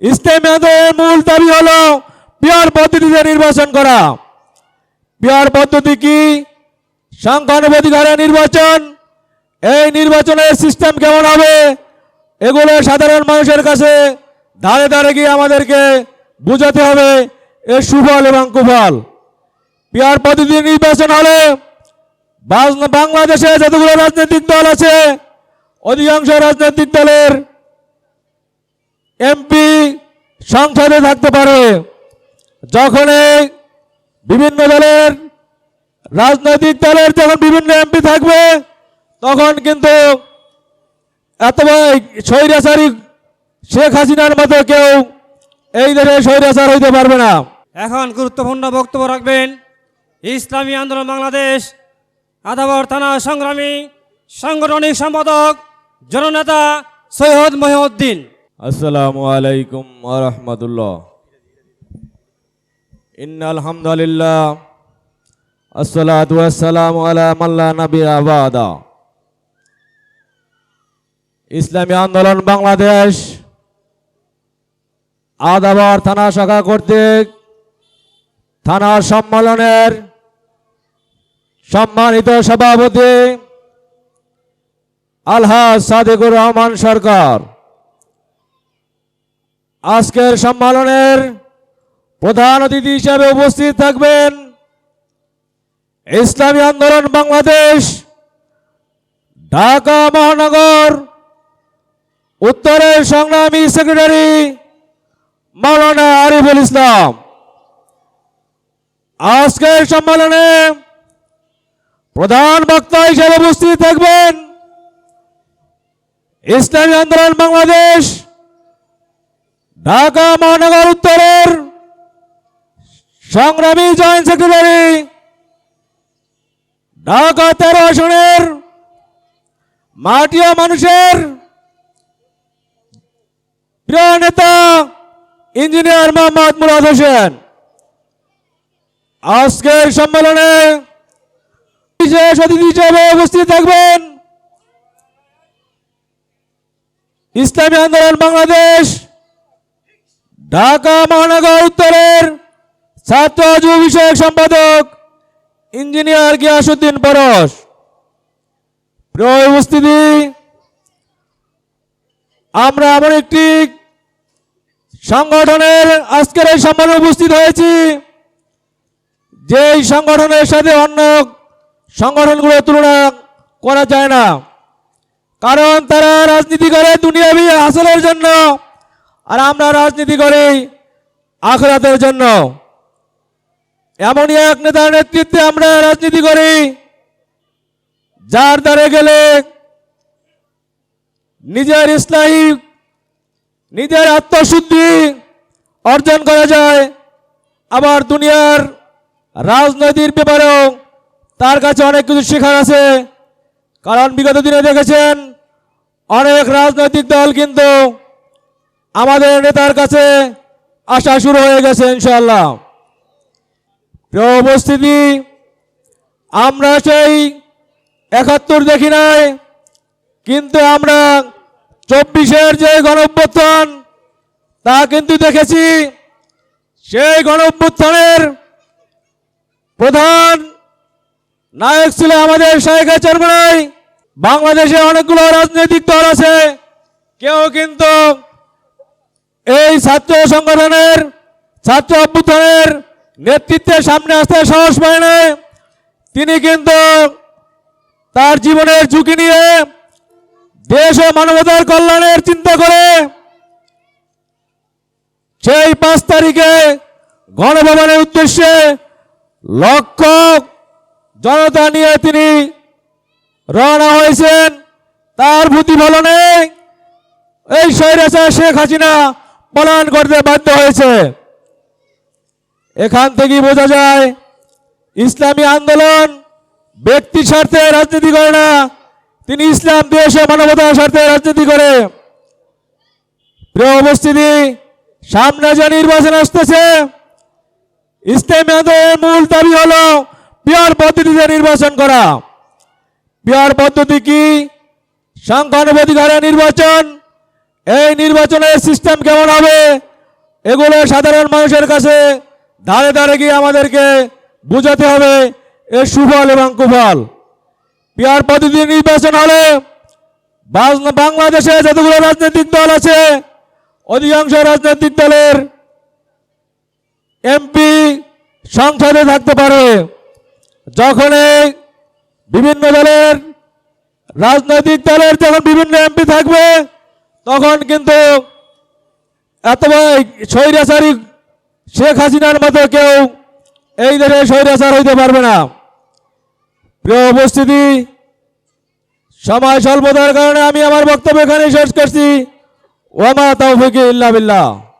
আন্দোলনের মূল দাবি হলো পিয়ার পদ্ধতিতে নির্বাচন করা। পিয়ার পদ্ধতি কি? সংখ্যানুপাতিক নির্বাচন। এই নির্বাচনের সিস্টেম কেমন হবে? এগুলো সাধারণ মানুষের কাছে ধারে ধারে গিয়ে আমাদেরকে বুঝাতে হবে। এর সুফল এবং কুফল। পিয়ার পদ্ধতি নির্বাচন হলে বাংলাদেশে যতগুলো রাজনৈতিক দল আছে, অধিকাংশ রাজনৈতিক দলের এমপি সংসদে থাকতে পারে যখন বিভিন্ন দলের, রাজনৈতিক দলের যখন বিভিন্ন এমপি থাকবে, তখন কিন্তু এত স্বৈরাচারী শেখ হাসিনার মতো কেউ এই দেশে স্বৈরাচার হইতে পারবে না। এখন গুরুত্বপূর্ণ বক্তব্য রাখবেন, ইসলামী আন্দোলন বাংলাদেশ, আদাবর থানা সংগ্রামী, সাংগঠনিক সম্পাদক, জননেতা সৈয়দ মহিউদ্দিন। আসসালামু আলাইকুম রহমতুল্লাহ। ইন্নাল হামদুলিল্লাহ, আসসালাতু ওয়াসসালামু আলা মাল্লা নবী আবাদা ইসলামী আন্দোলন বাংলাদেশ, আদাবার থানা শাখা কর্তৃক থানার সম্মেলনের সম্মানিত সভাপতি আলহাজ সাদেকুর রহমান সরকার। আজকের সম্মেলনের প্রধান অতিথি হিসেবে উপস্থিত থাকবেন ইসলামী আন্দোলন বাংলাদেশ, ঢাকা মহানগর উত্তরের সংগ্রামী সেক্রেটারি মাওলানা আরিফুল ইসলাম। আজকের সম্মেলনে প্রধান বক্তা হিসেবে উপস্থিত থাকবেন ইসলামী আন্দোলন বাংলাদেশ ঢাকা মহানগর উত্তরের সংগ্রামী জয়েন্ট সেক্রেটারি ঢাকা তেরো আসনের মাটিয়া মানুষের প্রিয় নেতা ইঞ্জিনিয়ার মোহাম্মদ মুরাদ হোসেন। আজকের সম্মেলনে বিশেষ অতিথি হিসেবে উপস্থিত থাকবেন ইসলামী আন্দোলন বাংলাদেশ ঢাকা মহানগর উত্তরের ছাত্র যুব বিষয়ক সম্পাদক ইঞ্জিনিয়ার গিয়াসুদ্দিন পরশ। প্রিয় উপস্থিতি, আমরা এমন একটি সংগঠনের আজকের এই সম্মানে উপস্থিত হয়েছি যে এই সংগঠনের সাথে অন্য সংগঠনগুলোর তুলনা করা যায় না। কারণ তারা রাজনীতি করে দুনিয়াবি হাসলের জন্য আর আমরা রাজনীতি করি আখরাতের জন্য। এমনই এক নেতার নেতৃত্বে আমরা রাজনীতি করি, যার দ্বারে গেলে নিজের ইসলাহী, নিজের আত্মশুদ্ধি অর্জন করা যায়। আবার দুনিয়ার রাজনৈতিক ব্যাপারেও তার কাছে অনেক কিছু শেখার আছে। কারণ বিগত দিনে দেখেছেন, অনেক রাজনৈতিক দল কিন্তু আমাদের নেতার কাছে আসা শুরু হয়ে গেছে ইনশাল্লাহ প্রিয় উপস্থিতি, আমরা সেই একাত্তর দেখি নাই, কিন্তু আমরা চব্বিশের যে গণঅভ্যুত্থান, তা কিন্তু দেখেছি। সেই গণঅভ্যুত্থানের প্রধান নায়ক ছিল আমাদের শাহেখ চরমনাই বাংলাদেশে অনেকগুলো রাজনৈতিক দল আছে, কেউ কিন্তু এই ছাত্র সংগঠনের, ছাত্র অভ্যুত্থানের নেতৃত্বের সামনে আসতে সাহস পায় না। তিনি কিন্তু তার জীবনের ঝুঁকি নিয়ে দেশ ও মানবতার কল্যাণের চিন্তা করে সেই পাঁচ তারিখে গণভবনের উদ্দেশ্যে লক্ষ জনতা নিয়ে তিনি রওনা হয়েছেন। তার প্রতিফলনে এই স্বৈরাচার শেখ হাসিনা পলায়ন করতে বাধ্য হয়েছে। এখান থেকেই বোঝা যায়, ইসলামী আন্দোলন ব্যক্তি স্বার্থে রাজনীতি করে না, তিনি ইসলাম, দেশ ও মানবতার স্বার্থে রাজনীতি করে। প্রিয় উপস্থিতি, সামনে যে নির্বাচন আসতেছে, ইসলামী আন্দোলনের মূল দাবি হল পিয়ার পদ্ধতিতে নির্বাচন করা। পিয়ার পদ্ধতি কি? সংখ্যানুপাতিক হারে নির্বাচন এই নির্বাচনের সিস্টেম কেমন হবে? এগুলো সাধারণ মানুষের কাছে ধারে ধারে গিয়ে আমাদেরকে বুঝাতে হবে। এর সুফল এবং কুফল। পিয়ার পদ্ধতি নির্বাচন হলে বাংলাদেশে যতগুলো রাজনৈতিক দল আছে, অধিকাংশ রাজনৈতিক দলের এমপি সংসদে থাকতে পারে। যখন বিভিন্ন দলের রাজনৈতিক দলের যখন বিভিন্ন এমপি থাকবে তখন কিন্তু এত স্বৈরাচারী শেখ হাসিনার মতো কেউ এই দেশে স্বৈরাচার হইতে পারবে না। প্রিয় উপস্থিতি, সময় স্বল্পতার কারণে আমি আমার বক্তব্য এখানে শেষ করছি। ওমা তৌফিক ইল্লা বিল্লাহ।